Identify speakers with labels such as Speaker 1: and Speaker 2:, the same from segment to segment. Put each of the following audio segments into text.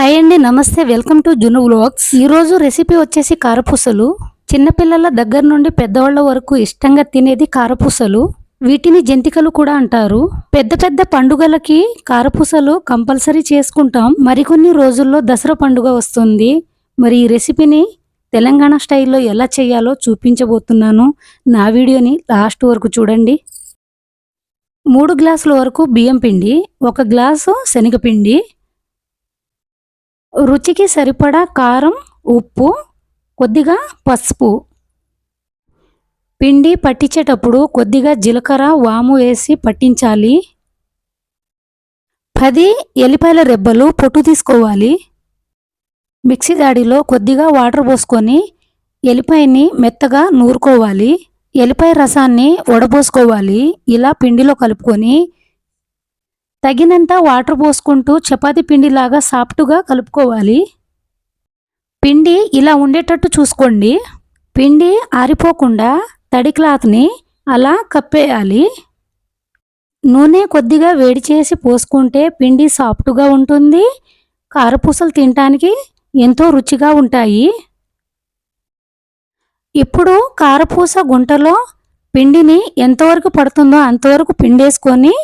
Speaker 1: Hi అండి నమస్తే. Welcome to Junu vlogs ఈరోజు రెసిపీ వచ్చేసి కారపూసలు. చిన్నపిల్లల దగ్గర నుండి పెద్దవాళ్ళ వరకు ఇష్టంగా తినేది కారపూసలు. వీటిని జంతికలు కూడా అంటారు. పెద్ద పెద్ద పండుగలకి కారపూసలు కంపల్సరీ చేసుకుంటాం. మరికొన్ని రోజుల్లో దసరా పండుగ వస్తుంది. మరి ఈ రెసిపీని తెలంగాణ స్టైల్లో ఎలా చేయాలో చూపించబోతున్నాను. నా వీడియోని లాస్ట్ వరకు చూడండి. మూడు గ్లాసుల వరకు బియ్యం పిండి ఒక గ్లాసు శనగపిండి రుచికి సరిపడా కారం ఉప్పు కొద్దిగా పసుపు. పిండి పట్టించేటప్పుడు కొద్దిగా జీలకర్ర వాము వేసి పట్టించాలి. పది ఎల్లిపాయల రెబ్బలు పొట్టు తీసుకోవాలి. మిక్సీ జాడీలో కొద్దిగా వాటర్ పోసుకొని ఎల్లిపాయని మెత్తగా నూరుకోవాలి. ఎల్లిపాయ రసాన్ని వడబోసుకోవాలి. ఇలా పిండిలో కలుపుకొని తగినంత వాటర్ పోసుకుంటూ చపాతీ పిండిలాగా సాఫ్ట్గా కలుపుకోవాలి. పిండి ఇలా ఉండేటట్టు చూసుకోండి. పిండి ఆరిపోకుండా తడి క్లాత్ని అలా కప్పేయాలి. నూనె కొద్దిగా వేడి చేసి పోసుకుంటే పిండి సాఫ్ట్గా ఉంటుంది. కారపూసలు తినటానికి ఎంతో రుచిగా ఉంటాయి. ఇప్పుడు కారపూస గుంటలో పిండిని ఎంతవరకు పడుతుందో అంతవరకు పిండేసుకొని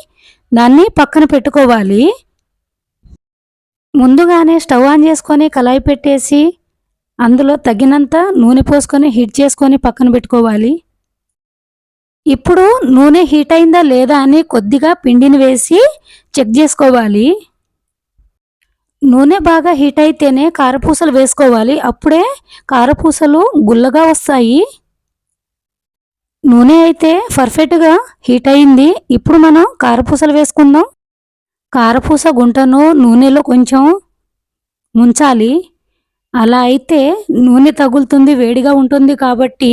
Speaker 1: దాన్ని పక్కన పెట్టుకోవాలి. ముందుగానే స్టవ్ ఆన్ చేసుకొని కళాయి పెట్టేసి అందులో తగినంత నూనె పోసుకొని హీట్ చేసుకొని పక్కన పెట్టుకోవాలి. ఇప్పుడు నూనె హీట్ అయిందా లేదా అని కొద్దిగా పిండిని వేసి చెక్ చేసుకోవాలి. నూనె బాగా హీట్ అయితేనే కారపూసలు వేసుకోవాలి. అప్పుడే కారపూసలు గుల్లగా వస్తాయి. నూనె అయితే పర్ఫెక్ట్గా హీట్ అయింది. ఇప్పుడు మనం కారపూసలు వేసుకుందాం. కారపూస గుంటను నూనెలో కొంచెం ముంచాలి. అలా అయితే నూనె తగులుతుంది వేడిగా ఉంటుంది కాబట్టి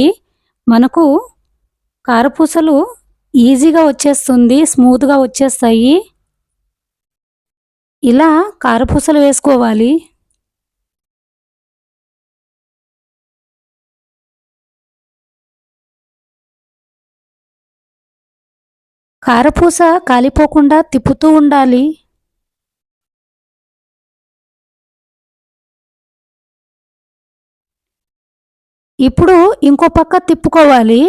Speaker 1: మనకు కారపూసలు ఈజీగా వచ్చేస్తుంది స్మూత్గా వచ్చేస్తాయి. ఇలా కారపూసలు వేసుకోవాలి. కారపూస కాలిపోకుండా తిప్పుతూ ఉండాలి. ఇప్పుడు ఇంకో పక్క తిప్పుకోవాలి.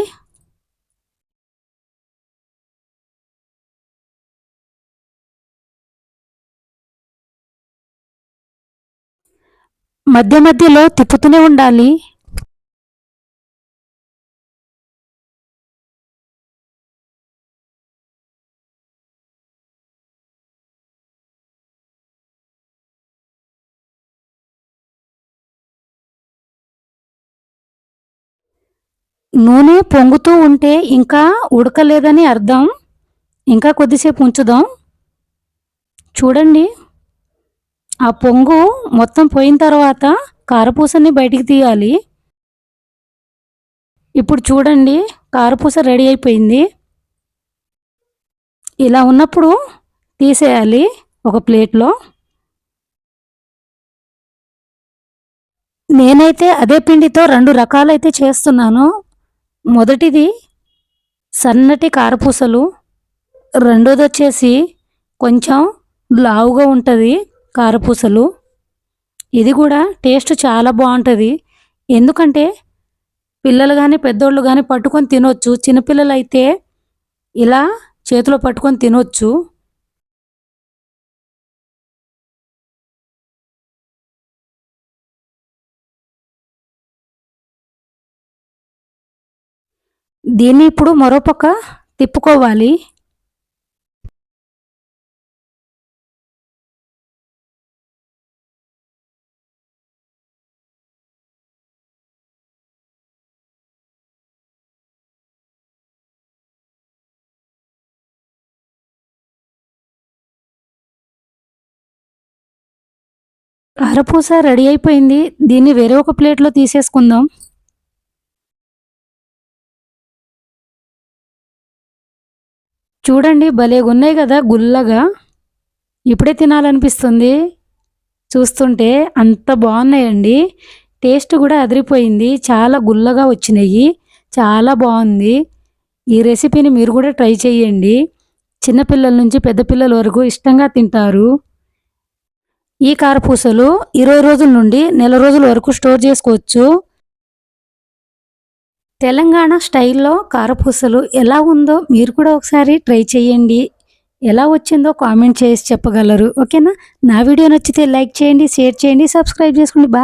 Speaker 1: మధ్య మధ్యలో తిప్పుతూనే ఉండాలి. నూనె పొంగుతూ ఉంటే ఇంకా ఉడకలేదని అర్థం? ఇంకా కొద్దిసేపు ఉంచుదాం. చూడండి. ఆ పొంగు మొత్తం పోయిన తర్వాత కారపూసని బయటికి తీయాలి. ఇప్పుడు చూడండి కారపూస రెడీ అయిపోయింది. ఇలా ఉన్నప్పుడు తీసేయాలి ఒక ప్లేట్లో. నేనైతే అదే పిండితో రెండు రకాలైతే చేస్తున్నాను. మొదటిది సన్నటి కారపూసలు రెండోది వచ్చేసి కొంచెం లావుగా ఉంటుంది కారపూసలు. ఇది కూడా టేస్ట్ చాలా బాగుంటుంది. ఎందుకంటే పిల్లలు కానీ పెద్దోళ్ళు కానీ పట్టుకొని తినొచ్చు. చిన్నపిల్లలు అయితే ఇలా చేతిలో పట్టుకొని తినొచ్చు. దీన్ని ఇప్పుడు మరోపక్క తిప్పుకోవాలి. కారపూస రెడీ అయిపోయింది. దీన్ని వేరే ఒక ప్లేట్లో తీసేసుకుందాం. చూడండి భలేగా ఉన్నాయి కదా గుల్లగా. ఇప్పుడే తినాలనిపిస్తుంది. చూస్తుంటే అంత బాగున్నాయండి. టేస్ట్ కూడా అదిరిపోయింది. చాలా గుల్లగా వచ్చినాయి. చాలా బాగుంది. ఈ రెసిపీని మీరు కూడా ట్రై చేయండి. చిన్నపిల్లల నుంచి పెద్ద పిల్లల వరకు ఇష్టంగా తింటారు. ఈ కారపూసలు ఇరవై రోజుల నుండి నెల రోజుల వరకు స్టోర్ చేసుకోవచ్చు. తెలంగాణ స్టైల్లో కారపూసలు ఎలా ఉందో మీరు కూడా ఒకసారి ట్రై చేయండి. ఎలా వచ్చిందో కామెంట్ చేసి చెప్పగలరు. ఓకేనా? నా వీడియో నచ్చితే లైక్ చేయండి షేర్ చేయండి సబ్స్క్రైబ్ చేసుకోండి. బాయ్.